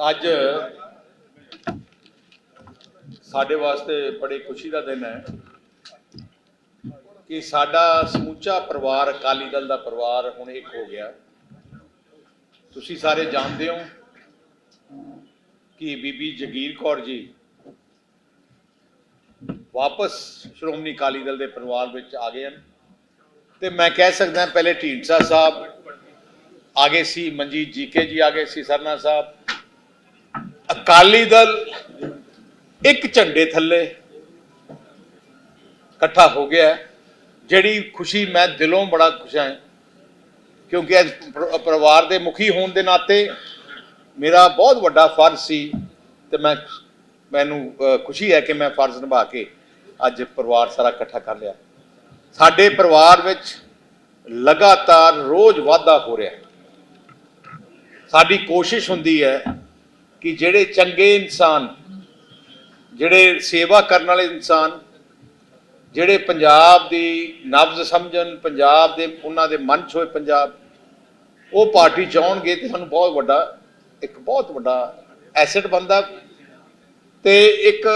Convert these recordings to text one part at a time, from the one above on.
ਅੱਜ ਸਾਡੇ ਵਾਸਤੇ ਬੜੀ ਖੁਸ਼ੀ ਦਾ ਦਿਨ ਹੈ ਕਿ ਸਾਡਾ ਸਮੁੱਚਾ ਪਰਿਵਾਰ, ਅਕਾਲੀ ਦਲ ਦਾ ਪਰਿਵਾਰ ਹੁਣ ਇੱਕ ਹੋ ਗਿਆ। ਤੁਸੀਂ ਸਾਰੇ ਜਾਣਦੇ ਹੋ ਕਿ ਬੀਬੀ ਜਗੀਰ ਕੌਰ ਜੀ ਵਾਪਸ ਸ਼੍ਰੋਮਣੀ ਅਕਾਲੀ ਦਲ ਦੇ ਪਰਿਵਾਰ ਵਿੱਚ ਆ ਗਏ ਹਨ ਤੇ ਮੈਂ ਕਹਿ ਸਕਦਾ ਪਹਿਲੇ ਢੀਂਡਸਾ ਸਾਹਿਬ, ਆਗੇ ਸੀ ਮਨਜੀਤ ਜੀਕੇ ਜੀ, ਆਗੇ ਸੀ ਸਰਨਾ ਸਾਹਿਬ ਅਕਾਲੀ ਦਲ ਇੱਕ ਝੰਡੇ ਥੱਲੇ ਇਕੱਠਾ ਹੋ ਗਿਆ ਜਿਹੜੀ ਖੁਸ਼ੀ ਮੈਂ ਦਿਲੋਂ ਬੜਾ ਖੁਸ਼ ਹਾਂ, ਕਿਉਂਕਿ ਅੱਜ ਪਰਿਵਾਰ ਦੇ ਮੁਖੀ ਹੋਣ ਦੇ ਨਾਤੇ ਮੇਰਾ ਬਹੁਤ ਵੱਡਾ ਫਰਜ਼ ਸੀ ਤੇ ਮੈਂ ਮੈਨੂੰ ਖੁਸ਼ੀ ਹੈ ਕਿ ਮੈਂ ਫਰਜ਼ ਨਿਭਾ ਕੇ ਅੱਜ ਪਰਿਵਾਰ ਸਾਰਾ ਇਕੱਠਾ ਕਰ ਲਿਆ। ਸਾਡੇ ਪਰਿਵਾਰ ਵਿੱਚ ਲਗਾਤਾਰ ਰੋਜ਼ ਵਾਧਾ ਹੋ ਰਿਹਾ ਸਾਡੀ ਕੋਸ਼ਿਸ਼ ਹੁੰਦੀ ਹੈ ਕਿ ਜਿਹੜੇ ਚੰਗੇ ਇਨਸਾਨ, ਜਿਹੜੇ ਸੇਵਾ ਕਰਨ ਵਾਲੇ ਇਨਸਾਨ, ਜਿਹੜੇ ਪੰਜਾਬ ਦੀ ਨਬਜ਼ ਸਮਝਣ, ਪੰਜਾਬ ਦੇ, ਉਹਨਾਂ ਦੇ ਮਨ 'ਚ ਹੋਏ ਪੰਜਾਬ, ਉਹ ਪਾਰਟੀ ਚਾਹਣਗੇ ਤੇ ਸਾਨੂੰ ਬਹੁਤ ਵੱਡਾ, ਇੱਕ ਬਹੁਤ ਵੱਡਾ ਐਸੈਟ ਬਣਦਾ ਤੇ ਇੱਕ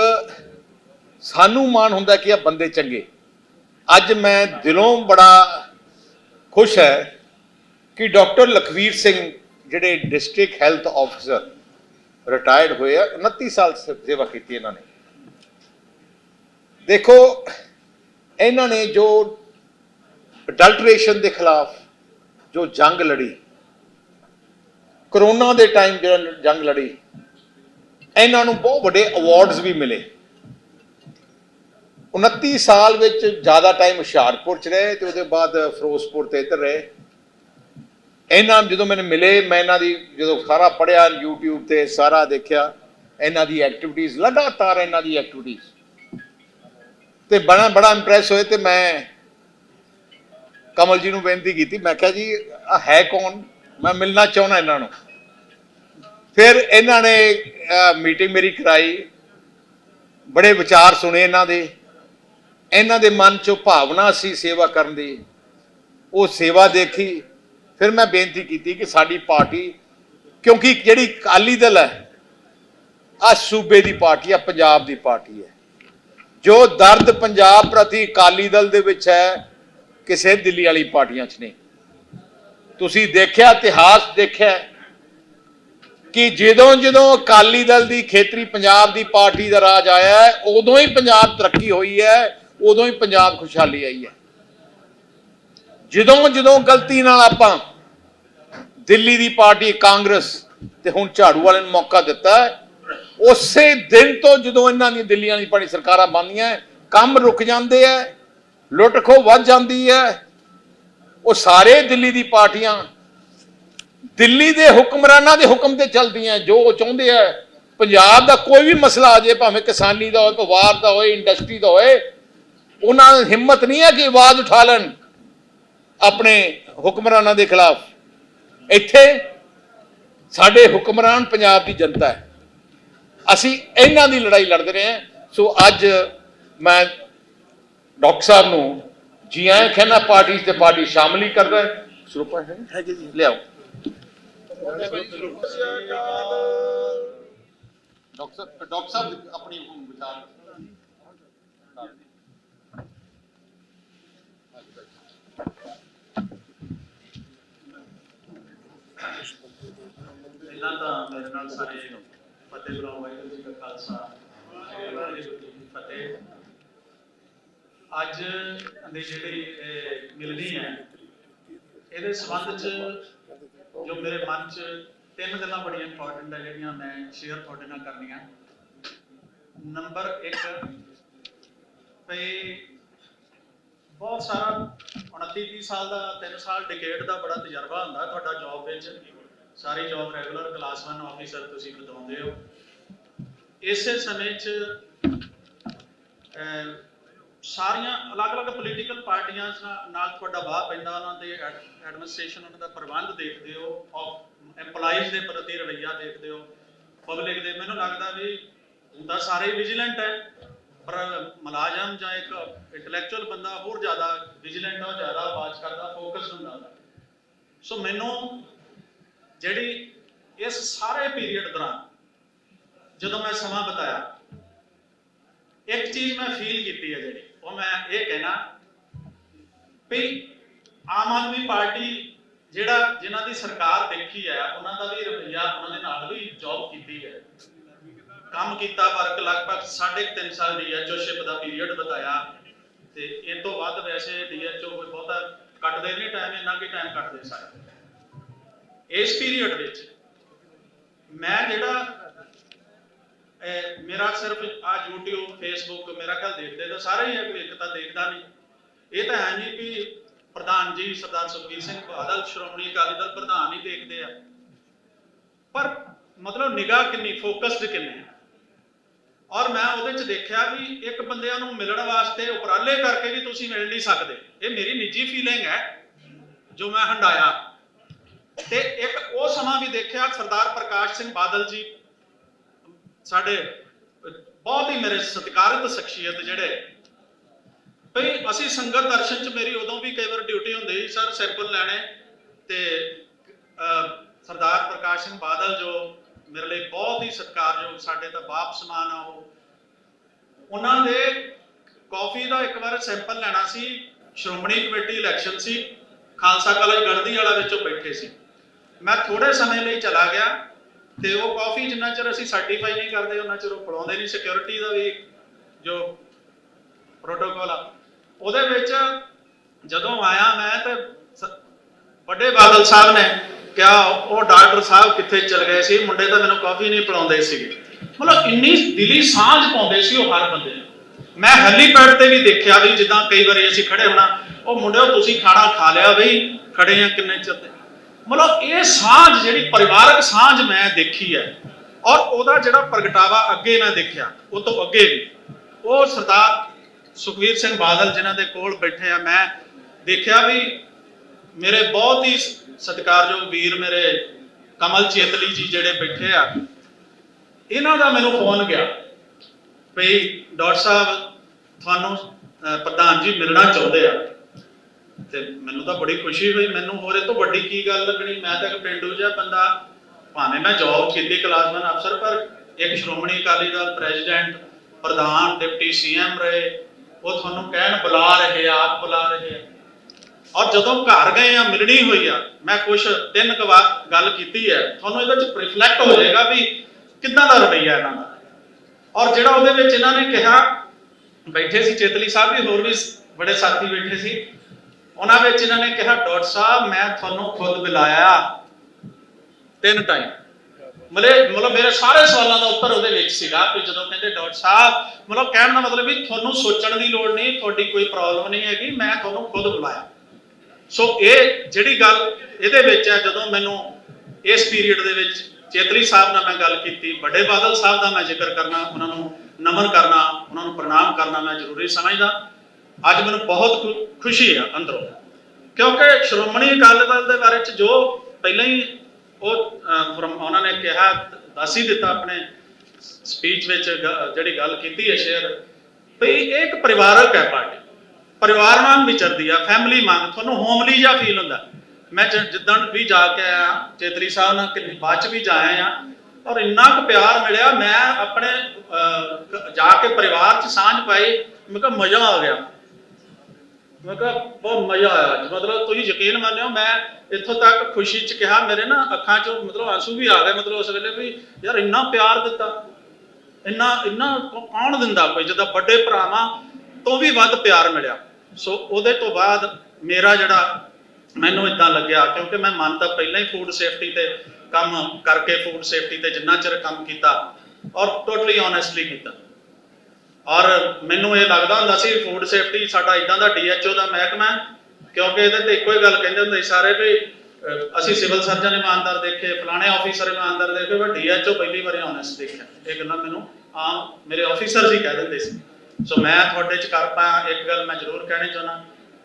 ਸਾਨੂੰ ਮਾਣ ਹੁੰਦਾ ਕਿ ਆ ਬੰਦੇ ਚੰਗੇ। ਅੱਜ ਮੈਂ ਦਿਲੋਂ ਬੜਾ ਖੁਸ਼ ਹੈ ਕਿ ਡਾਕਟਰ ਲਖਵੀਰ ਸਿੰਘ, ਜਿਹੜੇ ਡਿਸਟ੍ਰਿਕਟ ਹੈਲਥ ਆਫੀਸਰ ਰਿਟਾਇਰਡ ਹੋਏ ਆ 29 ਸਾਲ ਸ- ਸੇਵਾ ਕੀਤੀ ਇਹਨਾਂ ਨੇ। ਦੇਖੋ, ਇਹਨਾਂ ਨੇ ਜੋ ਅਡਲਟਰੇਸ਼ਨ ਦੇ ਖਿਲਾਫ ਜੋ ਜੰਗ ਲੜੀ, ਕਰੋਨਾ ਦੇ ਟਾਈਮ ਜਿਹੜਾ ਜੰਗ ਲੜੀ, ਇਹਨਾਂ ਨੂੰ ਬਹੁਤ ਵੱਡੇ ਅਵਾਰਡਸ ਵੀ ਮਿਲੇ। 29 ਸਾਲ ਵਿੱਚ ਜ਼ਿਆਦਾ ਟਾਈਮ ਹੁਸ਼ਿਆਰਪੁਰ ਚ ਰਹੇ ਤੇ ਉਹਦੇ ਬਾਅਦ ਫਿਰੋਜ਼ਪੁਰ ਤੇ ਇੱਧਰ ਰਹੇ। ਇਹਨਾਂ ਜਦੋਂ ਮੈਨੂੰ ਮਿਲੇ, ਮੈਂ ਇਹਨਾਂ ਦੀ ਜਦੋਂ ਸਾਰਾ ਪੜਿਆ YouTube ਤੇ, ਸਾਰਾ ਦੇਖਿਆ, ਇਹਨਾਂ ਦੀ ਐਕਟੀਵਿਟੀਜ਼ ਲਗਾਤਾਰ ਇਹਨਾਂ ਦੀ ਐਕਟੀਵਿਟੀਜ਼ ਤੇ ਬੜਾ ਬੜਾ ਇੰਪ੍ਰੈਸ ਹੋਏ ਤੇ ਮੈਂ ਕਮਲ ਜੀ ਨੂੰ ਬੇਨਤੀ ਕੀਤੀ, ਮੈਂ ਕਿਹਾ ਜੀ, ਆਹ ਹੈ ਕੌਣ? ਮੈਂ ਮਿਲਣਾ ਚਾਹੁੰਦਾ ਇਹਨਾਂ ਨੂੰ। ਫਿਰ ਇਹਨਾਂ ਨੇ ਮੀਟਿੰਗ ਮੇਰੀ ਕਰਾਈ। ਬੜੇ ਵਿਚਾਰ ਸੁਣੇ ਇਹਨਾਂ ਦੇ। ਇਹਨਾਂ ਦੇ ਮਨ 'ਚੋਂ ਭਾਵਨਾ ਸੀ ਸੇਵਾ ਕਰਨ ਦੀ। ਉਹ ਸੇਵਾ ਦੇਖੀ। ਫਿਰ ਮੈਂ ਬੇਨਤੀ ਕੀਤੀ ਕਿ ਸਾਡੀ ਪਾਰਟੀ, ਕਿਉਂਕਿ ਜਿਹੜੀ ਅਕਾਲੀ ਦਲ ਹੈ ਆ ਸੂਬੇ ਦੀ ਪਾਰਟੀ ਆ, ਪੰਜਾਬ ਦੀ ਪਾਰਟੀ ਹੈ। ਜੋ ਦਰਦ ਪੰਜਾਬ ਪ੍ਰਤੀ ਅਕਾਲੀ ਦਲ ਦੇ ਵਿੱਚ ਹੈ, ਕਿਸੇ ਦਿੱਲੀ ਵਾਲੀ ਪਾਰਟੀਆਂ 'ਚ ਨਹੀਂ। ਤੁਸੀਂ ਦੇਖਿਆ, ਇਤਿਹਾਸ ਦੇਖਿਆ ਕਿ ਜਦੋਂ ਜਦੋਂ ਅਕਾਲੀ ਦਲ ਦੀ ਖੇਤਰੀ ਪੰਜਾਬ ਦੀ ਪਾਰਟੀ ਦਾ ਰਾਜ ਆਇਆ ਉਦੋਂ ਹੀ ਪੰਜਾਬ ਤਰੱਕੀ ਹੋਈ ਹੈ, ਉਦੋਂ ਹੀ ਪੰਜਾਬ ਖੁਸ਼ਹਾਲੀ ਆਈ ਹੈ। ਜਦੋਂ ਜਦੋਂ ਗਲਤੀ ਨਾਲ ਆਪਾਂ ਦਿੱਲੀ ਦੀ ਪਾਰਟੀ ਕਾਂਗਰਸ ਤੇ ਹੁਣ ਝਾੜੂ ਵਾਲੇ ਨੂੰ ਮੌਕਾ ਦਿੱਤਾ ਹੈ, ਉਸੇ ਦਿਨ ਤੋਂ ਜਦੋਂ ਇਹਨਾਂ ਦੀਆਂ ਦਿੱਲੀ ਵਾਲੀ ਪਾਰਟੀ ਸਰਕਾਰਾਂ ਬਣਦੀਆਂ ਕੰਮ ਰੁਕ ਜਾਂਦੇ ਐ ਲੁੱਟ ਖੋ ਵੱਧ ਜਾਂਦੀ ਹੈ ਉਹ ਸਾਰੇ ਦਿੱਲੀ ਦੀ ਪਾਰਟੀਆਂ ਦਿੱਲੀ ਦੇ ਹੁਕਮਰਾਨਾਂ ਦੇ ਹੁਕਮ ਤੇ ਚੱਲਦੀਆਂ ਜੋ ਉਹ ਚਾਹੁੰਦੇ ਆ ਪੰਜਾਬ ਦਾ ਕੋਈ ਵੀ ਮਸਲਾ ਆ ਜੇ ਭਾਵੇਂ ਕਿਸਾਨੀ ਦਾ ਹੋਵੇ ਪਰਿਵਾਰ ਦਾ ਹੋਵੇ ਇੰਡਸਟਰੀ ਦਾ ਹੋਵੇ ਉਹਨਾਂ ਦੀ ਹਿੰਮਤ ਨਹੀਂ ਹੈ ਕਿ ਆਵਾਜ਼ ਉਠਾ ਲੈਣ। ਆਪਣੇ ਹੁਕਮਰਾਨਾਂ ਦੇ ਖਿਲਾਫ। ਇੱਥੇ ਸਾਡੇ ਹੁਕਮਰਾਨ ਪੰਜਾਬ ਦੀ ਜਨਤਾ ਹੈ। ਅਸੀਂ ਇਹਨਾਂ ਦੀ ਲੜਾਈ ਲੜਦੇ ਰਹੇ ਹਾਂ। ਸੋ ਅੱਜ ਮੈਂ ਡਾਕਟਰ ਸਾਹਿਬ ਨੂੰ ਜੀ ਆਇਆਂ ਕਹਿੰਦਾ ਪਾਰਟੀ ਤੇ ਪਾਰਟੀ ਸ਼ਾਮਲ ਹੀ ਕਰਦਾ ਹੈ। ਸਰੂਪਾ ਹੈ ਹੈਗੇ ਜੀ। ਲਿਆਓ। ਡਾਕਟਰ ਡਾਕਟਰ ਸਾਹਿਬ ਆਪਣੀ ਵਿਚਾਰ ਪਹਿਲਾਂ ਤਾਂ ਮੇਰੇ ਨਾਲ ਸਾਰੇ ਫਤਿਹ ਬੁਲਾਓ, ਵਾਹਿਗੁਰੂ ਜੀ ਕਾ ਖਾਲਸਾ ਫਤਿਹ। ਅੱਜ ਦੇ ਜਿਹੜੀ ਮਿਲਣੀ ਹੈ, ਇਹਦੇ ਸੰਬੰਧ ਚ ਜੋ ਮੇਰੇ ਮਨ ਚ ਤਿੰਨ ਗੱਲਾਂ ਬੜੀਆਂ ਇੰਪੋਰਟੈਂਟ ਹੈ ਜਿਹੜੀਆਂ ਮੈਂ ਸ਼ੇਅਰ ਤੁਹਾਡੇ ਨਾਲ ਕਰਨੀਆਂ। ਨੰਬਰ 1 ਭਈ ਬਹੁਤ ਸਾਰਾ 29 30 ਸਾਲ ਦਾ 3 ਸਾਲ ਡਿਕੇਡ ਦਾ ਬੜਾ ਤਜਰਬਾ ਹੁੰਦਾ ਤੁਹਾਡਾ ਜੌਬ ਵਿੱਚ। ਸਾਰੀ ਜੌਬ ਰੈਗੂਲਰ ਕਲਾਸ 1 ਆਫੀਸਰ ਤੁਸੀਂ ਬਤਾਉਂਦੇ ਹੋ। ਇਸੇ ਸਮੇਂ 'ਚ ਸਾਰੀਆਂ ਅਲੱਗ-ਅਲੱਗ ਪੋਲੀਟੀਕਲ ਪਾਰਟੀਆਂ ਨਾਲ- ਤੁਹਾਡਾ ਵਾਹ ਪੈਂਦਾ, ਉਹਨਾਂ ਦੇ ਐਡਮਿਨਿਸਟ੍ਰੇਸ਼ਨ ਉਹਨਾਂ ਦਾ ਪ੍ਰਬੰਧ ਦੇਖਦੇ ਹੋ EMPLOYEES ਦੇ ਪ੍ਰਤੀ ਰਵੱਈਆ ਦੇਖਦੇ ਹੋ। ਪਬਲਿਕ ਦੇ, ਮੈਨੂੰ ਲੱਗਦਾ ਵੀ ਹੁੰਦਾ ਸਾਰੇ ਵਿਜੀਲੈਂਟ ਹੈ। ਪਰ ਮੁਲਾਜ਼ਮ ਜਾਂ ਇੱਕ ਇੰਟੈਲੈਕਚੁਅਲ ਬੰਦਾ ਹੋਰ ਜ਼ਿਆਦਾ ਵਿਜੀਲੈਂਟ ਹੋ ਜ਼ਿਆਦਾ ਆਵਾਜ਼ ਕਰਦਾ ਫੋਕਸ ਹੁੰਦਾ ਸੋ ਮੈਨੂੰ ਜਿਹੜੀ ਇਸ ਸਾਰੇ ਪੀਰੀਅਡ ਦੌਰਾਨ ਜਦੋਂ ਮੈਂ ਸਮਾਂ ਬਤਾਇਆ, ਇੱਕ ਚੀਜ਼ ਮੈਂ ਫੀਲ ਕੀਤੀ ਹੈ ਜਿਹੜੀ, ਉਹ ਮੈਂ ਇਹ ਕਹਿਣਾ ਵੀ ਆਮ ਆਦਮੀ ਪਾਰਟੀ ਜਿਹੜਾ ਜਿਨ੍ਹਾਂ ਦੀ ਸਰਕਾਰ ਦੇਖੀ ਹੈ, ਉਹਨਾਂ ਦਾ ਵੀ ਰਵੱਈਆ, ਉਹਨਾਂ ਕੰਮ ਕੀਤਾ, ਵਰਕ ਲਗਭਗ 3.5 ਸਾਲ ਡੀਐਚਓਸ਼ਿਪ ਦਾ ਪੀਰੀਅਡ ਬਤਾਇਆ। ਤੇ ਇਹ ਤੋਂ ਵੱਧ ਵੈਸੇ ਡੀਐਚਓ ਕੋਈ ਬਹੁਤਾ ਕੱਟਦੇ ਨਹੀਂ ਟਾਈਮ ਇੰਨਾ ਕੀ ਟਾਈਮ ਕੱਟਦੇ ਸਾਰੇ। ਇਸ ਪੀਰੀਅਡ ਵਿੱਚ ਮੈਂ ਜਿਹੜਾ ਮੇਰਾ ਸਿਰਫ ਆ YouTube, Facebook, ਮੇਰਾ ਖਿਆਲ ਦੇਖਦੇ ਤਾਂ ਸਾਰੇ ਹੀ ਇੱਕ ਤਾਂ ਦੇਖਦਾ ਨਹੀਂ। ਇਹ ਤਾਂ ਹੈ ਨਹੀਂ ਕਿ ਪ੍ਰਧਾਨ ਜੀ, ਸਰਦਾਰ ਸੁਖਬੀਰ ਸਿੰਘ ਬਾਦਲ, ਸ਼੍ਰੋਮਣੀ ਅਕਾਲੀ ਦਲ ਪ੍ਰਧਾਨ ਹੀ ਦੇਖਦੇ ਆ। ਪਰ ਮਤਲਬ ਨਿਗਾਹ ਕਿੰਨੀ ਫੋਕਸਡ ਕਿੰਨੇ ਔਰ ਮੈਂ ਉਹਦੇ ਚ ਦੇਖਿਆ ਵੀ ਇੱਕ ਬੰਦਿਆਂ ਨੂੰ ਮਿਲਣ ਵਾਸਤੇ ਉਪਰਾਲੇ ਕਰਕੇ ਵੀ ਤੁਸੀਂ ਮਿਲ ਨਹੀਂ ਸਕਦੇ। ਇਹ ਮੇਰੀ ਨਿੱਜੀ ਫੀਲਿੰਗ ਹੈ ਜੋ ਮੈਂ ਹੰਡਾਇਆ। ਤੇ ਇੱਕ ਉਹ ਸਮਾਂ ਵੀ ਦੇਖਿਆ ਸਰਦਾਰ ਪ੍ਰਕਾਸ਼ ਸਿੰਘ ਬਾਦਲ ਜੀ ਸਾਡੇ ਬਹੁਤ ਹੀ ਮੇਰੇ ਸਤਿਕਾਰਤ ਸ਼ਖਸੀਅਤ ਜਿਹੜੇ। ਭਈ ਅਸੀਂ ਸੰਗਤ ਦਰਸ਼ਨ ਚ ਮੇਰੀ ਉਦੋਂ ਵੀ ਕਈ ਵਾਰ ਡਿਊਟੀ ਹੁੰਦੀ ਸੀ ਸਰ ਸੈਂਪਲ ਲੈਣੇ। ਤੇ ਅਹ, ਸਰਦਾਰ ਪ੍ਰਕਾਸ਼ ਸਿੰਘ ਬਾਦਲ ਜੋ ਮੇਰੇ ਲਈ ਬਹੁਤ ਹੀ ਸਤਿਕਾਰਯੋਗ ਸਾਡੇ ਤਾਂ ਬਾਪ ਸਮਾਨ ਆ ਉਹ। ਉਹਨਾਂ ਦੇ ਕਾਫੀ ਦਾ ਇੱਕ ਵਾਰ ਸੈਂਪਲ ਲੈਣਾ ਸੀ, ਸ਼੍ਰੋਮਣੀ ਕਮੇਟੀ ਇਲੈਕਸ਼ਨ ਸੀ, ਖਾਲਸਾ ਕਾਲਜ ਗੜਦੀ ਵਾਲਾ ਵਿੱਚੋਂ ਬੈਠੇ ਸੀ। ਮੈਂ ਥੋੜੇ ਸਮੇਂ ਲਈ ਚਲਾ ਗਿਆ ਤੇ ਉਹ ਕਾਫੀ ਜਿੰਨਾ ਚਿਰ ਅਸੀਂ ਸਰਟੀਫਾਈ ਨਹੀਂ ਕਰਦੇ, ਉਹਨਾਂ ਚਿਰ ਉਹ ਪੜਾਉਂਦੇ ਨਹੀਂ। ਸਿਕਿਉਰਿਟੀ ਦਾ ਵੀ ਜੋ ਪ੍ਰੋਟੋਕਾਲ ਆ, ਉਹਦੇ ਵਿੱਚ ਜਦੋਂ ਆਇਆ ਮੈਂ ਤੇ ਵੱਡੇ ਬਾਦਲ ਸਾਹਿਬ ਨੇ ਕਿਆ ਉਹ ਡਾਕਟਰ ਸਾਹਿਬ ਕਿੱਥੇ ਚਲ ਗਏ ਸੀ? ਮੁੰਡੇ ਤਾਂ ਮੈਨੂੰ ਕਾਫੀ ਨਹੀਂ ਪਿਲਾਉਂਦੇ ਸੀਗੇ। ਮਤਲਬ ਇੰਨੀ ਦਿਲੀ ਸਾਂਝ ਪਾਉਂਦੇ ਸੀ ਉਹ ਹਰ ਬੰਦੇ ਮੈਂ ਹੈਲੀਪੈਡ ਤੇ ਵੀ ਦੇਖਿਆ ਵੀ ਜਿੱਦਾਂ ਕਈ ਵਾਰੀ ਅਸੀਂ ਖੜੇ ਹੋਣਾ, ਉਹ ਮੁੰਡਿਓ ਤੁਸੀਂ ਖਾਣਾ ਖਾ ਲਿਆ ਬਈ, ਖੜੇ ਆ ਕਿੰਨੇ ਚਿਰ ਤੇ ਮਤਲਬ ਇਹ ਸਾਂਝ ਜਿਹੜੀ ਪਰਿਵਾਰਕ ਸਾਂਝ ਮੈਂ ਦੇਖੀ ਹੈ, ਔਰ ਉਹਦਾ ਜਿਹੜਾ ਪ੍ਰਗਟਾਵਾ ਅੱਗੇ ਮੈਂ ਦੇਖਿਆ, ਉਹ ਤੋਂ ਅੱਗੇ ਵੀ। ਉਹ ਸਰਦਾਰ ਸੁਖਵੀਰ ਸਿੰਘ ਬਾਦਲ ਜਿਨ੍ਹਾਂ ਦੇ ਕੋਲ ਬੈਠੇ ਆ, ਮੈਂ ਦੇਖਿਆ ਵੀ ਮੇਰੇ ਬਹੁਤ ਹੀ ਸਤਿਕਾਰਯੋਗ ਵੀਰ ਮੇਰੇ ਕਮਲ ਚੇਤਲੀ ਜੀ ਜਿਹੜੇ ਬੈਠੇ ਆ, ਇਹਨਾਂ ਦਾ ਮੈਨੂੰ ਫੋਨ ਗਿਆ ਭਈ ਡਾਕਟਰ ਸਾਹਿਬ, ਤੁਹਾਨੂੰ ਪ੍ਰਧਾਨ ਜੀ ਮਿਲਣਾ ਚਾਹੁੰਦੇ ਆ। ਤੇ ਮੈਨੂੰ ਤਾਂ ਬੜੀ ਖੁਸ਼ੀ ਹੋਈ, ਮੈਨੂੰ ਹੋਰ ਤੋਂ ਵੱਡੀ ਕੀ ਗੱਲ ਲੱਗਣੀ? ਮੈਂ ਤਾਂ ਇੱਕ ਪਿੰਡੂ ਜਿਹਾ ਬੰਦਾ, ਭਾਵੇਂ ਮੈਂ ਜੌਬ ਕੀਤੀ ਕਲਾਸਮੈਨ ਅਫਸਰ ਪਰ ਇੱਕ ਸ਼੍ਰੋਮਣੀ ਅਕਾਲੀ ਦਲ ਪ੍ਰੈਜ਼ੀਡੈਂਟ ਪ੍ਰਧਾਨ, ਡਿਪਟੀ ਸੀਐਮ ਰਹੇ, ਉਹ ਤੁਹਾਨੂੰ ਕਹਿਣ ਬੁਲਾ ਰਹੇ ਆਪ ਬੁਲਾ ਰਹੇ ਆ। ਔਰ ਜਦੋਂ ਘਰ ਗਏ ਆ, ਮਿਲਣੀ ਹੋਈ ਆ, ਮੈਂ ਕੁਛ ਤਿੰਨ ਕੁ ਵਾਰ ਗੱਲ ਕੀਤੀ ਹੈ। ਤੁਹਾਨੂੰ ਇਹਦੇ ਵਿੱਚ ਰਿਫਲੈਕਟ ਹੋ ਜਾਏਗਾ ਵੀ ਕਿੱਦਾਂ ਦਾ ਰਵੱਈਆ ਇਹਨਾਂ ਦਾ। ਔਰ ਜਿਹੜਾ ਉਹਦੇ ਵਿੱਚ ਇਹਨਾਂ ਨੇ ਕਿਹਾ, ਬੈਠੇ ਸੀ ਚੇਤਲੀ ਸਾਹਿਬ ਵੀ, ਹੋਰ ਵੀ ਬੜੇ ਸਾਥੀ ਬੈਠੇ ਸੀ। ਉਹਨਾਂ ਵਿੱਚ ਇਹਨਾਂ ਨੇ ਕਿਹਾ, ਡਾਕਟਰ ਸਾਹਿਬ, ਮੈਂ ਤੁਹਾਨੂੰ ਖੁਦ ਬੁਲਾਇਆ ਤਿੰਨ ਟਾਈਮ ਮਤਲਬ ਮਤਲਬ ਮੇਰੇ ਸਾਰੇ ਸਵਾਲਾਂ ਦਾ ਉੱਤਰ ਉਹਦੇ ਵਿੱਚ ਸੀਗਾ ਕਿ ਜਦੋਂ ਕਹਿੰਦੇ ਡਾਕਟਰ ਸਾਹਿਬ, ਮਤਲਬ ਕਹਿਣ ਦਾ ਮਤਲਬ ਵੀ ਤੁਹਾਨੂੰ ਸੋਚਣ ਦੀ ਲੋੜ ਨਹੀਂ, ਤੁਹਾਡੀ ਕੋਈ ਪ੍ਰੋਬਲਮ ਨਹੀਂ ਹੈਗੀ, ਮੈਂ ਤੁਹਾਨੂੰ ਖੁਦ ਬੁਲਾਇਆ। ਸੋ ਇਹ ਜਿਹੜੀ ਗੱਲ ਇਹਦੇ ਵਿੱਚ ਹੈ, ਜਦੋਂ ਮੈਨੂੰ ਇਸ ਪੀਰੀਅਡ ਦੇ ਵਿੱਚ ਚੇਤਲੀ ਸਾਹਿਬ ਨਾਲ ਮੈਂ ਗੱਲ ਕੀਤੀ, ਵੱਡੇ ਬਾਦਲ ਸਾਹਿਬ ਦਾ ਮੈਂ ਜ਼ਿਕਰ ਕਰਨਾ, ਉਹਨਾਂ ਨੂੰ ਨਮਨ ਕਰਨਾ, ਉਹਨਾਂ ਨੂੰ ਪ੍ਰਣਾਮ ਕਰਨਾ ਮੈਂ ਜ਼ਰੂਰੀ ਸਮਝਦਾ। ਅੱਜ ਮੈਨੂੰ ਬਹੁਤ ਖੁਸ਼ੀ ਆ ਅੰਦਰੋਂ। ਕਿਉਂਕਿ ਸ਼੍ਰੋਮਣੀ ਅਕਾਲੀ ਦਲ ਦੇ ਬਾਰੇ ਚ ਜੋ ਪਹਿਲਾਂ ਹੀ ਉਹ ਉਹਨਾਂ ਨੇ ਕਿਹਾ, ਦੱਸ ਹੀ ਦਿੱਤਾ ਆਪਣੇ ਸਪੀਚ ਵਿੱਚ ਜਿਹੜੀ ਗੱਲ ਕੀਤੀ ਹੈ ਸ਼ੇਅਰ, ਵੀ ਇਹ ਇੱਕ ਪਰਿਵਾਰਕ ਹੈ ਪਾਰਟੀ। ਪਰਿਵਾਰ ਵਾਂਗ ਵਿਚਰਦੀ ਆ ਫੈਮਿਲੀ ਵਾਂਗ, ਤੁਹਾਨੂੰ ਹੋਮਲੀ ਜਿਹਾ ਫੀਲ ਹੁੰਦਾ। ਮੈਂ ਜ- ਵੀ ਜਾ ਕੇ ਆਇਆ, ਚੇਤਰੀ ਸਾਹਿਬ ਨਾਲ ਕਿੰਨੀ, ਬਾਅਦ ਚ ਵੀ ਜਾਇਆ ਆ, ਔਰ ਇੰਨਾ ਕੁ ਪਿਆਰ ਮਿਲਿਆ, ਮੈਂ ਆਪਣੇ ਜਾ ਕੇ ਪਰਿਵਾਰ ਚ ਸਾਂਝ ਪਾਈ, ਮੈਂ ਕਿਹਾ ਮਜ਼ਾ ਆ ਗਿਆ। ਮੈਂ ਕਿਹਾ ਬਹੁਤ ਮਜ਼ਾ ਆਇਆ ਮਤਲਬ ਤੁਸੀਂ ਯਕੀਨ ਮੰਨਿਓ, ਮੈਂ ਇੱਥੋਂ ਤੱਕ ਖੁਸ਼ੀ ਚ ਕਿਹਾ, ਮੇਰੇ ਨਾ ਅੱਖਾਂ ਚੋਂ ਮਤਲਬ ਆਂਸੂ ਵੀ ਆ ਗਏ, ਮਤਲਬ ਉਸ ਵੇਲੇ ਵੀ, ਯਾਰ ਇੰਨਾ ਪਿਆਰ ਦਿੱਤਾ, ਇੰਨਾ ਇੰਨਾ ਕੌਣ ਦਿੰਦਾ ਕੋਈ, ਜਦੋਂ ਵੱਡੇ ਭਰਾਵਾਂ ਤੋਂ ਵੀ ਵੱਧ ਪਿਆਰ ਮਿਲਿਆ। ਸੋ ਉਹਦੇ ਤੋਂ ਬਾਅਦ ਮੇਰਾ ਜਿਹੜਾ ਮੈਨੂੰ ਇਦਾਂ ਲੱਗਿਆ, ਕਿਉਂਕਿ ਮੈਂ ਮਨ ਤਾਂ ਪਹਿਲਾਂ ਹੀ ਫੂਡ ਸੇਫਟੀ ਤੇ ਕੰਮ ਕਰਕੇ ਫੂਡ ਸੇਫਟੀ ਤੇ ਜਿੰਨਾ ਚਿਰ ਕੰਮ ਕੀਤਾ ਔਰ ਟੋਟਲੀ ਓਨੈਸਟਲੀ ਕੀਤਾ। ਔਰ ਮੈਨੂੰ ਇਹ ਲੱਗਦਾ ਹੁੰਦਾ ਸੀ ਫੂਡ ਸੇਫਟੀ ਸਾਡਾ ਇਦਾਂ ਦਾ ਡੀਐਚਓ ਦਾ ਮਹਿਕਮਾ ਕਿਉਂਕਿ ਇਹਦੇ ਤੇ ਇੱਕੋ ਹੀ ਗੱਲ ਕਹਿੰਦੇ ਹੁੰਦੇ ਸਾਰੇ ਵੀ ਅਸੀਂ ਸਿਵਲ ਸਰਜਨ ਇਮਾਨਦਾਰ ਦੇਖੇ, ਫਲਾਣੇ ਆਫੀਸਰ ਇਮਾਨਦਾਰ ਦੇਖੇ, ਪਰ ਡੀਐਚਓ ਪਹਿਲੀ ਵਾਰੀ ਆਨੈਸਟ ਦੇਖਿਆ। ਇਹ ਗੱਲਾਂ ਮੈਨੂੰ ਆਮ ਮੇਰੇ ਆਫੀਸਰਸ ਹੀ ਕਹਿ ਦਿੰਦੇ ਸੀ। ਸੋ ਮੈਂ ਤੁਹਾਡੇ ਚ ਕਰ ਪਾਇਆ, ਇੱਕ ਗੱਲ ਮੈਂ ਜ਼ਰੂਰ ਕਹਿਣੀ ਚਾਹੁੰਦਾ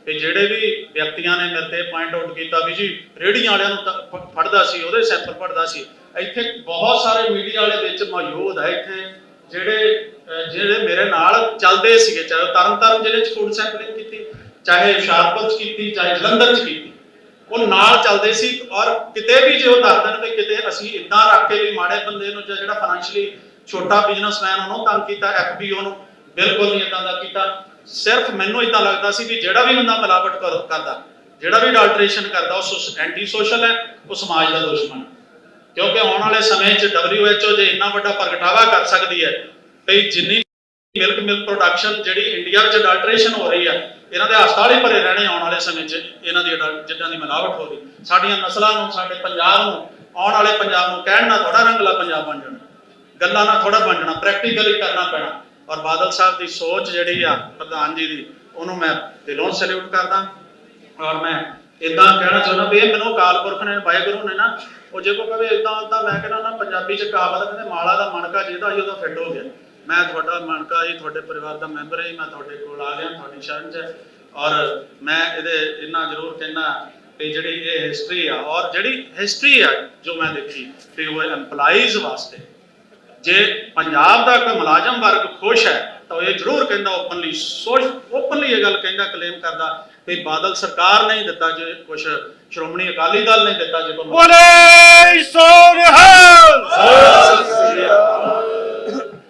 ਕਿ ਜਿਹੜੇ ਵੀ ਵਿਅਕਤੀਆਂ ਨੇ ਮੇਰੇ ਤੇ ਪੁਆਇੰਟ ਆਊਟ ਕੀਤਾ ਵੀ ਜੀ ਰੇੜੀਆਂ ਵਾਲਿਆਂ ਨੂੰ ਫੜਦਾ ਸੀ, ਉਹਦੇ ਸੈਂਪਲ ਫੜਦਾ ਸੀ। ਇੱਥੇ ਬਹੁਤ ਸਾਰੇ ਮੀਡੀਆ ਵਾਲੇ ਵਿੱਚ ਮੌਜੂਦ ਹੈ ਇੱਥੇ, ਜਿਹੜੇ ਜਿਹੜੇ ਮੇਰੇ ਨਾਲ ਚੱਲਦੇ ਸੀਗੇ, ਚਾਹੇ ਤਰਨਤਾਰਨ ਜ਼ਿਲ੍ਹੇ 'ਚ ਫੂਡ ਸੈਂਪਲਿੰਗ ਕੀਤੀ, ਚਾਹੇ ਹੁਸ਼ਿਆਰਪੁਰ 'ਚ ਕੀਤੀ, ਚਾਹੇ ਜਲੰਧਰ 'ਚ ਕੀਤੀ। ਉਹ ਨਾਲ ਚੱਲਦੇ ਸੀ ਔਰ ਕਿਤੇ ਵੀ ਜੇ ਉਹ ਦੱਸ ਦੇਣ ਵੀ ਕਿਤੇ ਅਸੀਂ ਇਦਾਂ ਰੱਖ ਕੇ ਵੀ ਮਾੜੇ ਬੰਦੇ ਨੂੰ ਜਾਂ ਜਿਹੜਾ ਫਾਈਨੈਂਸ਼ਲੀ ਛੋਟਾ ਬਿਜ਼ਨਸਮੈਨ ਉਹਨੂੰ ਤੰਗ ਕੀਤਾ ਐਫਬੀਓ ਨੂੰ ਬਿਲਕੁਲ ਨਹੀਂ ਇਦਾਂ ਦਾ ਕੀਤਾ। ਸਿਰਫ ਮੈਨੂੰ ਇਦਾਂ ਲੱਗਦਾ ਸੀ ਵੀ ਜਿਹੜਾ ਵੀ ਬੰਦਾ ਮਿਲਾਵਟ ਕਰਦਾ, ਜਿਹੜਾ ਵੀ ਅਡਲਟ੍ਰੇਸ਼ਨ ਕਰਦਾ, ਉਹ ਐਂਟੀ ਸੋਸ਼ਲ ਹੈ, ਉਹ ਸਮਾਜ ਦਾ ਦੁਸ਼ਮਣ। ਕਿਉਂਕਿ ਆਉਣ ਵਾਲੇ ਸਮੇਂ 'ਚ WHO ਜੇ ਇੰਨਾ ਵੱਡਾ ਪ੍ਰਗਟਾਵਾ ਕਰ ਸਕਦੀ ਹੈ ਵੀ ਜਿੰਨੀ ਮਿਲਕ ਮਿਲਕ ਪ੍ਰੋਡਕਸ਼ਨ ਜਿਹੜੀ ਇੰਡੀਆ ਵਿੱਚ ਅਡਲਟ੍ਰੇਸ਼ਨ ਹੋ ਰਹੀ ਆ, ਇਹਨਾਂ ਦੇ ਹਸਪਤਾਲ ਹੀ ਭਰੇ ਰਹਿਣੇ ਆਉਣ ਵਾਲੇ ਸਮੇਂ 'ਚ, ਇਹਨਾਂ ਦੀ ਜਿੱਦਾਂ ਦੀ ਮਿਲਾਵਟ ਹੋ ਰਹੀ। ਸਾਡੀਆਂ ਨਸਲਾਂ ਨੂੰ, ਸਾਡੇ ਪੰਜਾਬ ਨੂੰ, ਆਉਣ ਵਾਲੇ ਪੰਜਾਬ ਨੂੰ ਕਹਿਣ ਨਾਲ ਥੋੜਾ ਰੰਗਲਾ ਪੰਜਾਬ ਬਣ ਜਾਣਾ। ਗੱਲਾਂ ਨਾਲ ਥੋੜਾ ਬਣ ਜਾਣਾ ਪ੍ਰੈਕਟੀਕਲੀ ਕਰਨਾ ਪੈਣਾ। ਔਰ ਬਾਦਲ ਸਾਹਿਬ ਦੀ ਸੋਚ ਜਿਹੜੀ ਆ ਪ੍ਰਧਾਨ ਜੀ ਦੀ ਉਹਨੂੰ ਮੈਂ ਦਿਲੋਂ ਸੈਲੂਟ ਕਰਦਾ। ਔਰ ਮੈਂ ਇਦਾਂ ਕਹਿਣਾ ਚਾਹੁੰਦਾ ਵੀ ਇਹ ਮੈਨੂੰ ਅਕਾਲ ਪੁਰਖ ਨੇ ਵਾਹਿਗੁਰੂ ਨੇ ਨਾ ਉਹ ਜੇ ਕੋ ਕਵੇ ਇਦਾਂ ਤਾਂ ਮੈਂ ਕਹਿੰਦਾ ਨਾ ਪੰਜਾਬੀ ਚ ਕਹਾਵਤ ਕਹਿੰਦੇ ਮਾਲਾ ਦਾ ਮਣਕਾ ਜਿਹਦਾ ਸੀ ਉਹਦਾ ਫਿੱਟ ਹੋ ਗਿਆ। ਮੈਂ ਤੁਹਾਡਾ ਮਣਕਾ ਜੀ ਤੁਹਾਡੇ ਪਰਿਵਾਰ ਦਾ ਮੈਂਬਰ ਹਾਂ ਜੀ, ਮੈਂ ਤੁਹਾਡੇ ਕੋਲ ਆ ਗਿਆ ਤੁਹਾਡੀ ਸ਼ਰਨ ਚ। ਔਰ ਮੈਂ ਇਹਦੇ ਇੰਨਾ ਜ਼ਰੂਰ ਕਹਿਣਾ ਵੀ ਜਿਹੜੀ ਇਹ ਹਿਸਟਰੀ ਆ ਔਰ ਜਿਹੜੀ ਹਿਸਟਰੀ ਆ ਜੋ ਮੈਂ ਦੇਖੀ ਤੇ ਉਹ EMPLOYEES ਵਾਸਤੇ ਜੇ ਪੰਜਾਬ ਦਾ ਕੋਈ ਮੁਲਾਜ਼ਮ ਵਰਗ ਖੁਸ਼ ਹੈ ਤਾਂ ਇਹ ਜ਼ਰੂਰ ਕਹਿੰਦਾ ਓਪਨਲੀ ਸੋਚ ਓਪਨਲੀ ਇਹ ਗੱਲ ਕਹਿੰਦਾ ਕਲੇਮ ਕਰਦਾ ਵੀ ਬਾਦਲ ਸਰਕਾਰ ਨਹੀਂ ਦਿੱਤਾ ਜੇ ਕੁਝ ਸ਼੍ਰੋਮਣੀ ਅਕਾਲੀ ਦਲ ਨੇ ਦਿੱਤਾ ਜੇ ਕੋਈ ਬੋਲੇ ਸੋਨਹਾਲ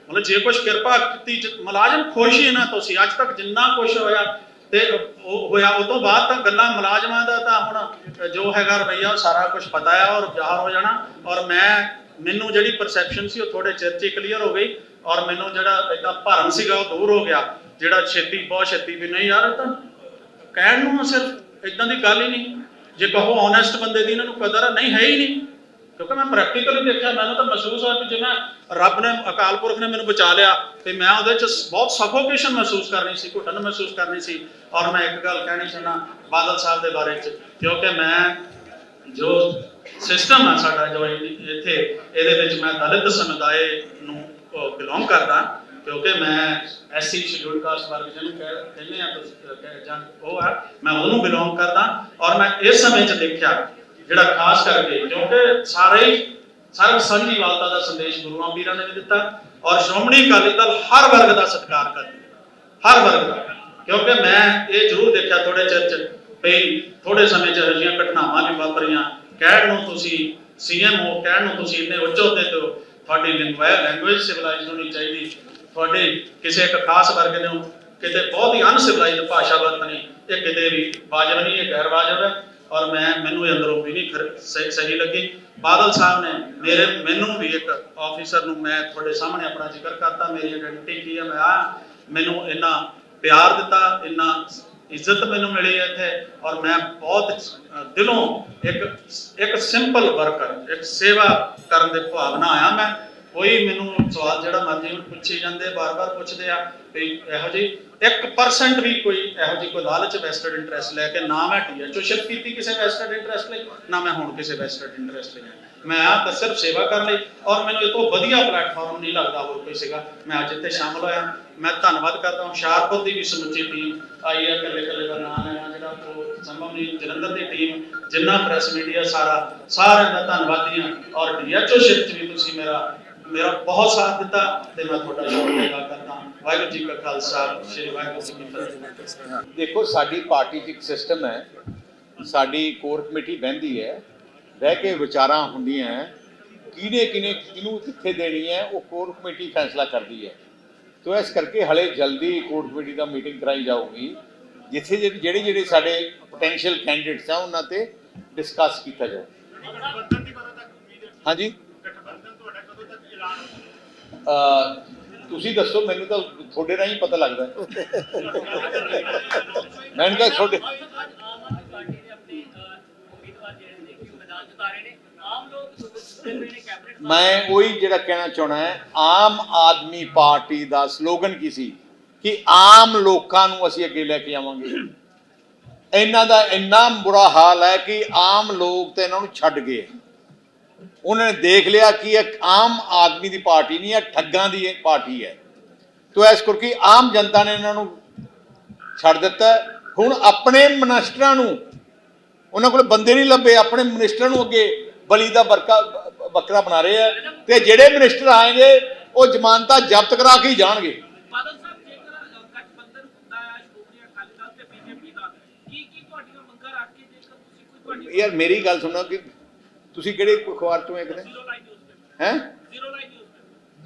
ਮਤਲਬ ਜੇ ਕੁਝ ਕਿਰਪਾ ਕੀਤੀ ਮੁਲਾਜ਼ਮ ਖੁਸ਼ ਹੀ ਨਾ ਤੁਸੀਂ ਅੱਜ ਤੱਕ ਜਿੰਨਾ ਕੁਝ ਹੋਇਆ ਤੇ ਉਹ ਹੋਇਆ ਉਹ ਤੋਂ ਬਾਅਦ ਤਾਂ ਗੱਲਾਂ ਮੁਲਾਜ਼ਮਾਂ ਦਾ ਤਾਂ ਹੁਣ ਜੋ ਹੈਗਾ ਰਵਈਆ ਸਾਰਾ ਕੁਝ ਪਤਾ ਹੈ ਔਰ ਜ਼ਾਹਰ ਹੋ ਜਾਣਾ। ਔਰ ਮੈਂ ਮੈਨੂੰ ਜਿਹੜੀ ਪਰਸੈਪਸ਼ਨ ਸੀ ਉਹ ਥੋੜੇ ਚਿਰ 'ਚ ਕਲੀਅਰ ਹੋ ਗਈ ਔਰ ਮੈਨੂੰ ਜਿਹੜਾ ਇਦਾਂ ਭਰਮ ਸੀਗਾ ਉਹ ਦੂਰ ਹੋ ਗਿਆ। ਜਿਹੜਾ ਛੇਤੀ, ਬਹੁਤ ਛੇਤੀ ਵੀ ਨਹੀਂ ਯਾਰ, ਇਹ ਤਾਂ ਕਹਿਣ ਨੂੰ ਸਿਰਫ ਇਦਾਂ ਦੀ ਗੱਲ ਹੀ ਨਹੀਂ। ਜੇ ਕਹੋ ਓਨੈਸਟ ਬੰਦੇ ਦੀ ਇਹਨਾਂ ਨੂੰ ਕਦਰ ਨਹੀਂ ਹੈ ਹੀ ਨਹੀਂ। ਕਿਉਂਕਿ ਮੈਂ ਪ੍ਰੈਕਟੀਕਲੀ ਦੇਖਿਆ, ਮੈਨੂੰ ਤਾਂ ਮਹਿਸੂਸ ਹੋਇਆ ਕਿ ਜਿਵੇਂ ਰੱਬ ਨੇ, ਅਕਾਲ ਪੁਰਖ ਨੇ ਮੈਨੂੰ ਬਚਾ ਲਿਆ, ਤੇ ਮੈਂ ਉਹਦੇ ਚ ਬਹੁਤ ਸਫੋਕੇਸ਼ਨ ਮਹਿਸੂਸ ਕਰਨੀ ਸੀ, ਘੁੱਟਣ ਮਹਿਸੂਸ ਕਰਨੀ ਸੀ। ਔਰ ਮੈਂ ਇੱਕ ਗੱਲ ਕਹਿਣੀ ਚਾਹੁੰਦਾ ਬਾਦਲ ਸਾਹਿਬ ਦੇ ਬਾਰੇ ਚ, ਕਿਉਂਕਿ ਮੈਂ ਜੋ ਸਿਸਟਮ ਆ ਸਾਡਾ ਜੋ ਇੱਥੇ, ਇਹਦੇ ਵਿੱਚ ਮੈਂ ਦਲਿਤ ਸਮੁਦਾਇ ਨੂੰ ਬਿਲੋਂਗ ਕਰਦਾ, ਕਿਉਂਕਿ ਮੈਂ ਐਸਸੀ ਸ਼ਡਿਊਲ ਕਾਸਟ ਵਰਗ ਜਿਹਨੂੰ ਕਹਿੰਦੇ ਆ ਜਾਂ ਉਹ ਆ, ਮੈਂ ਉਹਨੂੰ ਬਿਲੋਂਗ ਕਰਦਾ, ਔਰ ਮੈਂ ਇਸ ਸਮੇਂ 'ਚ ਦੇਖਿਆ ਜਿਹੜਾ ਖਾਸ ਕਰਕੇ, ਕਿਉਂਕਿ ਸਾਰੇ ਹੀ ਸਰਬ ਸੰਜੀਵਾਲਤਾ ਦਾ ਸੰਦੇਸ਼ ਗੁਰੂਆਂ ਪੀਰਾਂ ਨੇ ਵੀ ਦਿੱਤਾ, ਔਰ ਸ਼੍ਰੋਮਣੀ ਅਕਾਲੀ ਦਲ ਹਰ ਵਰਗ ਦਾ ਸਤਿਕਾਰ ਕਰਦੀ ਹਰ ਵਰਗ ਦਾ। ਕਿਉਂਕਿ ਮੈਂ ਇਹ ਜ਼ਰੂਰ ਦੇਖਿਆ ਥੋੜੇ ਚਿਰ ਚ ਵੀ ਥੋੜੇ ਸਮੇਂ ਚ ਅਜਿਹੀਆਂ ਘਟਨਾਵਾਂ ਵੀ ਵਾਪਰੀਆਂ ਕਹਿਣ ਨੂੰ ਤੁਸੀਂ ਸੀਐਮ ਹੋ, ਕਹਿਣ ਨੂੰ ਤੁਸੀਂ ਇੰਨੇ ਉੱਚ ਅਹੁਦੇ ਤੇ ਹੋ, ਤੁਹਾਡੀ ਲੈਂਗੁਏਜ ਸਿਵਲਾਈਜ਼ਡ ਹੋਣੀ ਚਾਹੀਦੀ। ਤੁਹਾਡੇ ਕਿਸੇ ਇੱਕ ਖਾਸ ਵਰਗ ਨੇ ਕਿਤੇ ਬਹੁਤ ਹੀ ਅਨਸਿਵਲਾਈਜ਼ਡ ਭਾਸ਼ਾ ਵਰਤਣੀ, ਇਹ ਕਿਤੇ ਵੀ ਵਾਜਬ ਨਹੀਂ, ਇਹ ਗੈਰ ਵਾਜਬ ਹੈ। ਔਰ ਮੈਂ, ਮੈਨੂੰ ਇਹ ਅੰਦਰੋਂ ਵੀ ਨਹੀਂ ਸਹੀ ਸਹੀ ਲੱਗੀ। ਬਾਦਲ ਸਾਹਿਬ ਨੇ ਮੇਰੇ, ਮੈਨੂੰ ਵੀ ਇੱਕ ਆਫੀਸਰ ਨੂੰ ਮੈਂ ਤੁਹਾਡੇ ਸਾਹਮਣੇ ਆਪਣਾ ਜ਼ਿਕਰ ਕਰਤਾ, ਮੇਰੀ ਆਇਡੈਂਟੀ ਕੀ ਹੈ, ਮੈਂ ਆ, ਮੈਨੂੰ ਇੰਨਾ ਪਿਆਰ ਦਿੱਤਾ, ਇੰਨਾ ਇੱਜ਼ਤ ਮੈਨੂੰ ਮਿਲੀ ਹੈ ਇੱਥੇ ਔਰ ਮੈਂ ਬਹੁਤ ਦਿਲੋਂ ਇੱਕ ਇੱਕ ਸਿੰਪਲ ਵਰਕਰ ਇੱਕ ਸੇਵਾ ਕਰਨ ਦੇ ਭਾਵਨਾ ਆਇਆ ਮੈਂ। ਕੋਈ ਮੈਨੂੰ ਸਵਾਲ ਜਿਹੜਾ ਮਰਜ਼ੀ ਹੁਣ ਜਾਂਦੇ ਬਾਰ-ਬਾਰ ਪੁੱਛਦੇ ਆ ਵੀ ਇਹੋ ਜੀ 1% ਵੀ ਕੋਈ ਇਹੋ ਜੀ ਕੋਈ ਲਾਲਚ ਵੈਸਟਡ ਇੰਟਰਸਟ ਲੈ ਕੇ ਨਾ ਮੈਂ ਟੀਐਚਓ ਕੀਤੀ ਕਿਸੇ ਵੈਸਟਡ ਇੰਟਰਸਟ ਲਈ, ਨਾ ਮੈਂ ਹੁਣ ਕਿਸੇ ਵੈਸਟਡ ਇੰਟਰਸਟ ਲਈ ਮੈਂ ਆ ਤਾਂ ਸਿਰਫ ਸੇਵਾ ਕਰਨ ਲਈ ਔਰ ਮੈਨੂੰ ਇਹ ਤੋਂ ਵਧੀਆ ਪਲੇਟਫਾਰਮ ਨਹੀਂ ਲੱਗਦਾ ਹੋਰ ਕੋਈ ਸੀਗਾ। ਮੈਂ ਅੱਜ ਇੱਥੇ ਸ਼ਾਮਲ ਹੋਇਆ। ਮੈਂ ਧੰਨਵਾਦ ਕਰਦਾ ਹੁਸ਼ਿਆਰਪੁਰ ਦੀ ਵੀ ਸਮੁੱਚੀ ਟੀਮ ਆਈ ਹੈ, ਇਕੱਲੇ ਇਕੱਲੇ ਦਾ ਨਾਮ ਲੈਣਾ ਜਿਹੜਾ ਉਹ ਸੰਭਵ ਨਹੀਂ। ਜਲੰਧਰ ਦੀ ਟੀਮ ਜਿੰਨਾ ਪ੍ਰੈਸ ਮੀਡੀਆ ਸਾਰਾ, ਸਾਰਿਆਂ ਦਾ ਧੰਨਵਾਦੀ ਹਾਂ। ਔਰ ਡੀਐਚਓ ਸ਼ਿਪ ਵੀ ਤੁਸੀਂ ਮੇਰਾ ਮੇਰਾ ਬਹੁਤ ਸਾਥ ਦਿੱਤਾ ਤੇ ਮੈਂ ਤੁਹਾਡਾ ਸ਼ੁਕਰੀਆ ਕਰਦਾ ਵਾਹਿਗੁਰੂ ਜੀ ਕਾ ਖਾਲਸਾ, ਸ੍ਰੀ ਵਾਹਿਗੁਰੂ ਜੀ ਕੀ ਫਤਿਹ। ਦੇਖੋ, ਸਾਡੀ ਪਾਰਟੀ 'ਚ ਇੱਕ ਸਿਸਟਮ ਹੈ। ਸਾਡੀ ਕੋਰ ਕਮੇਟੀ ਬਹਿੰਦੀ ਹੈ। ਬਹਿ ਕੇ ਵਿਚਾਰਾਂ ਹੁੰਦੀਆਂ ਹੈ। ਕਿਹਨੇ ਕਿਹਨੇ ਕਿਹਨੂੰ ਕਿੱਥੇ ਦੇਣੀ ਹੈ, ਉਹ ਕੋਰ ਕਮੇਟੀ ਫੈਸਲਾ ਕਰਦੀ ਹੈ। ਤੋ ਇਸ ਕਰਕੇ ਹਲੇ ਜਲਦੀ ਕੋਰ ਕਮੇਟੀ ਦਾ ਮੀਟਿੰਗ ਕਰਾਈ ਜਾਊਗੀ, ਜਿੱਥੇ ਜਿਹੜੇ ਜਿਹੜੇ ਸਾਡੇ ਪੋਟੈਂਸ਼ੀਅਲ ਕੈਂਡੀਡੇਟਸ ਆ, ਉਹਨਾਂ ਤੇ ਡਿਸਕਸ ਕੀਤਾ ਜਾਊ। ਹਾਂਜੀ? ਤੁਸੀਂ ਦੱਸੋ, ਮੈਨੂੰ ਤਾਂ ਤੁਹਾਡੇ ਰਾਹੀਂ ਪਤਾ ਲੱਗਦਾ। ਮੈਨੂੰ ਤਾਂ ਤੁਹਾਡੇ ਆਮ ਲੋਕ ਮੈਂ ਉਹੀ ਜਿਹੜਾ ਕਹਿਣਾ ਚਾਹਣਾ ਹੈ, ਆਮ ਆਦਮੀ ਪਾਰਟੀ ਦਾ ਸਲੋਗਨ ਕੀ ਸੀ? ਕਿ ਆਮ ਲੋਕਾਂ ਨੂੰ ਅਸੀਂ ਅੱਗੇ ਲੈ ਕੇ ਆਵਾਂਗੇ। ਇਹਨਾਂ ਦਾ ਇੰਨਾ ਬੁਰਾ ਹਾਲ ਹੈ ਕਿ ਆਮ ਲੋਕ ਤੇ ਇਹਨਾਂ ਨੂੰ ਛੱਡ ਗਏ। ਉਹਨਾਂ ਨੇ ਦੇਖ ਲਿਆ ਕਿ ਇੱਕ ਆਮ ਆਦਮੀ ਦੀ ਪਾਰਟੀ ਨਹੀਂ ਹੈ, ਠੱਗਾਂ ਦੀ ਪਾਰਟੀ ਹੈ। ਤੋ ਇਸ ਕਰਕੇ ਆਮ ਜਨਤਾ ਨੇ ਇਹਨਾਂ ਨੂੰ ਛੱਡ ਦਿੱਤਾ ਹੁਣ ਆਪਣੇ ਮਨਿਸਟਰਾਂ ਨੂੰ, ਉਹਨਾਂ ਕੋਲ ਬੰਦੇ ਨਹੀਂ ਲੱਭੇ, ਆਪਣੇ ਮਿਨਿਸਟਰ ਨੂੰ ਅੱਗੇ ਬਲੀ ਦਾ ਬਰਕਾ ਬੱਕਰਾ ਬਣਾ ਰਹੇ ਆ ਤੇ ਜਿਹੜੇ ਮਿਨਿਸਟਰ ਆਏਗੇ ਉਹ ਜ਼ਮਾਨਤਾਂ ਜ਼ਬਤ ਕਰਾ ਕੇ ਹੀ ਜਾਣਗੇ। ਬਾਦਲ ਸਾਹਿਬ ਜੇਕਰ ਅਹ, ਗਠਬੰਧਨ ਹੁੰਦਾ ਹੈ ਸ਼੍ਰੋਮਣੀ ਅਕਾਲੀ ਦਲ ਤੇ ਬੀਜੇਪੀ ਦਾ ਕੀ ਕੀ ਤੁਹਾਡੀਆਂ ਮੰਗਾਂ ਰੱਖ ਕੇ ਜੇਕਰ ਤੁਸੀਂ ਕੋਈ ਤੁਹਾਡੀ ਯਾਰ ਮੇਰੀ ਗੱਲ ਸੁਣੋ ਕਿ ਤੁਸੀਂ ਕਿਹੜੇ ਅਖਬਾਰ ਤੋਂ ਇੱਕ ਨੇ ਹੈ?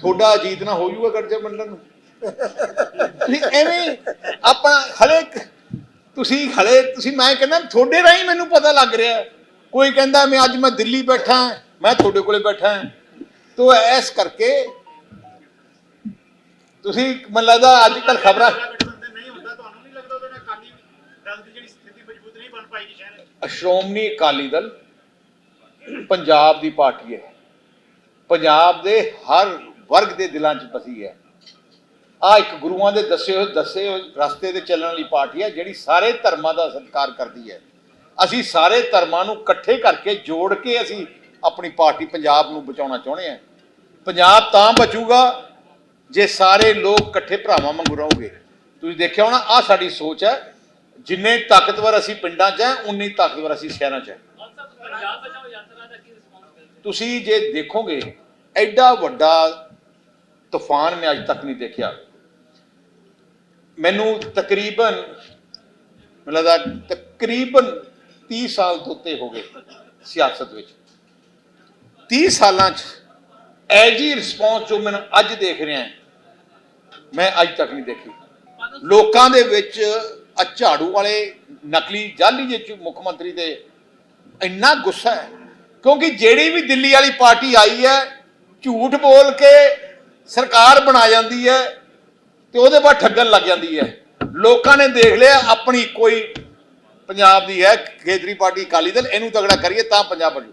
ਤੁਹਾਡਾ ਅਜੀਤ ਨਾ ਹੋ ਜਾਊਗਾ ਗੜਜਾ ਮੰਡਲ ਨੂੰ। ਤੁਸੀਂ ਐਵੇਂ ਆਪਾਂ ਹਲੇ ਤੁਸੀਂ ਹਲੇ ਤੁਸੀਂ ਮੈਂ ਕਹਿੰਦਾ ਤੁਹਾਡੇ ਰਾਹੀਂ ਮੈਨੂੰ ਪਤਾ ਲੱਗ ਰਿਹਾ। ਕੋਈ ਕਹਿੰਦਾ ਮੈਂ ਅੱਜ ਮੈਂ ਦਿੱਲੀ ਬੈਠਾ ਹਾਂ, ਮੈਂ ਤੁਹਾਡੇ ਕੋਲੇ ਬੈਠਾ ਹਾਂ। ਤੋ ਐਸ ਕਰਕੇ ਤੁਸੀਂ ਮੈਨੂੰ ਲੱਗਦਾ ਅੱਜ ਕੱਲ ਖਬਰਾਂ ਸ਼੍ਰੋਮਣੀ ਅਕਾਲੀ ਦਲ ਪੰਜਾਬ ਦੀ ਪਾਰਟੀ ਹੈ। ਪੰਜਾਬ ਦੇ ਹਰ ਵਰਗ ਦੇ ਦਿਲਾਂ 'ਚ ਬਸੀ ਹੈ। ਆ ਇੱਕ ਗੁਰੂਆਂ ਦੇ ਦੱਸੇ ਹੋਏ ਦੱਸੇ ਹੋਏ ਰਸਤੇ ਤੇ ਚੱਲਣ ਵਾਲੀ ਪਾਰਟੀ ਹੈ ਜਿਹੜੀ ਸਾਰੇ ਧਰਮਾਂ ਦਾ ਸਤਿਕਾਰ ਕਰਦੀ ਹੈ। ਅਸੀਂ ਸਾਰੇ ਧਰਮਾਂ ਨੂੰ ਇਕੱਠੇ ਕਰਕੇ ਜੋੜ ਕੇ ਅਸੀਂ ਆਪਣੀ ਪਾਰਟੀ ਪੰਜਾਬ ਨੂੰ ਬਚਾਉਣਾ ਚਾਹੁੰਦੇ ਹਾਂ ਪੰਜਾਬ ਤਾਂ ਬਚੂਗਾ ਜੇ ਸਾਰੇ ਲੋਕ ਇਕੱਠੇ ਭਰਾਵਾਂ ਵਾਂਗੂ ਰਹੋਗੇ। ਤੁਸੀਂ ਦੇਖਿਆ ਹੋਣਾ ਆ ਸਾਡੀ ਸੋਚ ਹੈ, ਜਿੰਨੇ ਤਾਕਤਵਰ ਅਸੀਂ ਪਿੰਡਾਂ 'ਚ ਹੈ, ਉਨੀ ਤਾਕਤਵਰ ਅਸੀਂ ਸ਼ਹਿਰਾਂ 'ਚ ਹੈ। ਤੁਸੀਂ ਜੇ ਦੇਖੋਗੇ, ਐਡਾ ਵੱਡਾ ਤੂਫਾਨ ਮੈਂ ਅੱਜ ਤੱਕ ਨਹੀਂ ਦੇਖਿਆ। ਮੈਨੂੰ ਤਕਰੀਬਨ, ਮੈਨੂੰ ਲੱਗਦਾ ਤਕਰੀਬਨ 30 ਸਾਲ ਤੋਂ ਉੱਤੇ ਹੋ ਗਏ ਸਿਆਸਤ ਵਿੱਚ। 30 ਸਾਲਾਂ 'ਚ ਐਜੀ ਰਿਸਪੌਂਸ ਜੋ ਮੈਨੂੰ ਅੱਜ ਦੇਖ ਰਿਹਾ ਮੈਂ ਅੱਜ ਤੱਕ ਨਹੀਂ ਦੇਖੀ। ਲੋਕਾਂ ਦੇ ਵਿੱਚ ਆ ਝਾੜੂ ਵਾਲੇ, ਨਕਲੀ ਜਾਲੀ ਜੇ ਮੁੱਖ ਮੰਤਰੀ ਦੇ ਇੰਨਾ ਗੁੱਸਾ ਹੈ, ਕਿਉਂਕਿ ਜਿਹੜੀ ਵੀ ਦਿੱਲੀ ਵਾਲੀ ਪਾਰਟੀ ਆਈ ਹੈ, ਝੂਠ ਬੋਲ ਕੇ ਸਰਕਾਰ ਬਣਾ ਜਾਂਦੀ ਹੈ ਤੇ ਉਹਦੇ ਬਾਅਦ ਠੱਗਣ ਲੱਗ ਜਾਂਦੀ ਹੈ। ਲੋਕਾਂ ਨੇ ਦੇਖ ਲਿਆ, ਆਪਣੀ ਕੋਈ ਪੰਜਾਬ ਦੀ ਹੈ ਕੇਂਦਰੀ ਪਾਰਟੀ, ਅਕਾਲੀ ਦਲ, ਇਹਨੂੰ ਤਗੜਾ ਕਰੀਏ ਤਾਂ ਪੰਜਾਬ ਬਚੂ